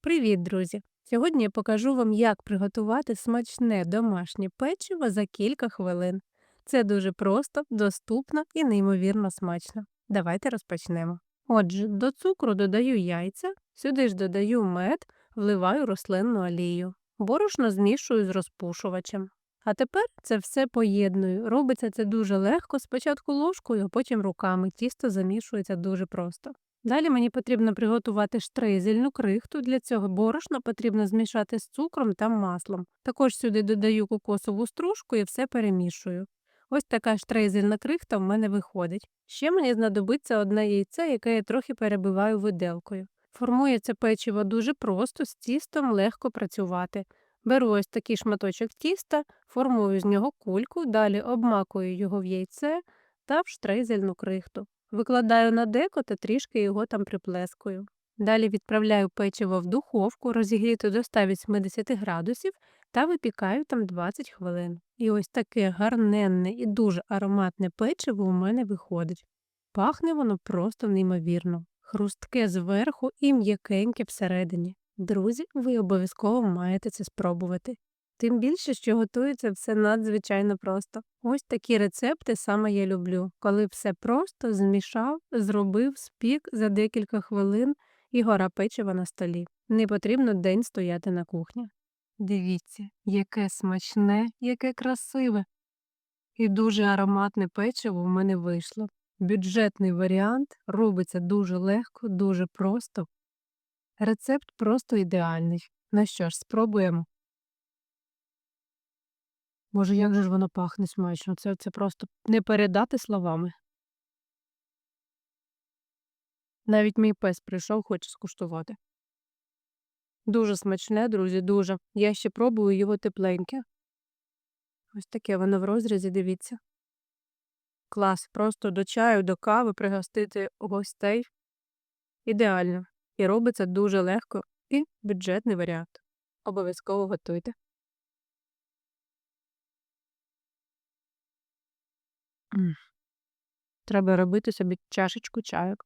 Привіт, друзі! Сьогодні я покажу вам, як приготувати смачне домашнє печиво за кілька хвилин. Це дуже просто, доступно і неймовірно смачно. Давайте розпочнемо. Отже, до цукру додаю яйця, сюди ж додаю мед, вливаю рослинну олію. Борошно змішую з розпушувачем. А тепер це все поєдную. Робиться це дуже легко, спочатку ложкою, а потім руками. Тісто замішується дуже просто. Далі мені потрібно приготувати штрейзельну крихту. Для цього борошно потрібно змішати з цукром та маслом. Також сюди додаю кокосову стружку і все перемішую. Ось така штрейзельна крихта в мене виходить. Ще мені знадобиться одне яйце, яке я трохи перебиваю виделкою. Формується печиво дуже просто, з тістом легко працювати. Беру ось такий шматочок тіста, формую з нього кульку, далі обмакую його в яйце та в штрейзельну крихту. Викладаю на деко та трішки його там приплескую. Далі відправляю печиво в духовку, розігріти до 180 градусів та випікаю там 20 хвилин. І ось таке гарненне і дуже ароматне печиво у мене виходить. Пахне воно просто неймовірно, хрустке зверху і м'якеньке всередині. Друзі, ви обов'язково маєте це спробувати. Тим більше, що готується все надзвичайно просто. Ось такі рецепти саме я люблю, коли все просто змішав, зробив, спік за декілька хвилин і гора печива на столі. Не потрібно день стояти на кухні. Дивіться, яке смачне, яке красиве. І дуже ароматне печиво в мене вийшло. Бюджетний варіант робиться дуже легко, дуже просто. Рецепт просто ідеальний. Ну що ж, спробуємо. Боже, як же ж воно пахне смачно. Це, це просто не передати словами. Навіть мій пес прийшов, хоче скуштувати. Дуже смачне, друзі, дуже. Я ще пробую його тепленьке. Ось таке воно в розрізі, дивіться. Клас, просто до чаю, до кави пригостити гостей. Ідеально. І робиться дуже легко і бюджетний варіант. Обов'язково готуйте. Треба робити собі чашечку чаю.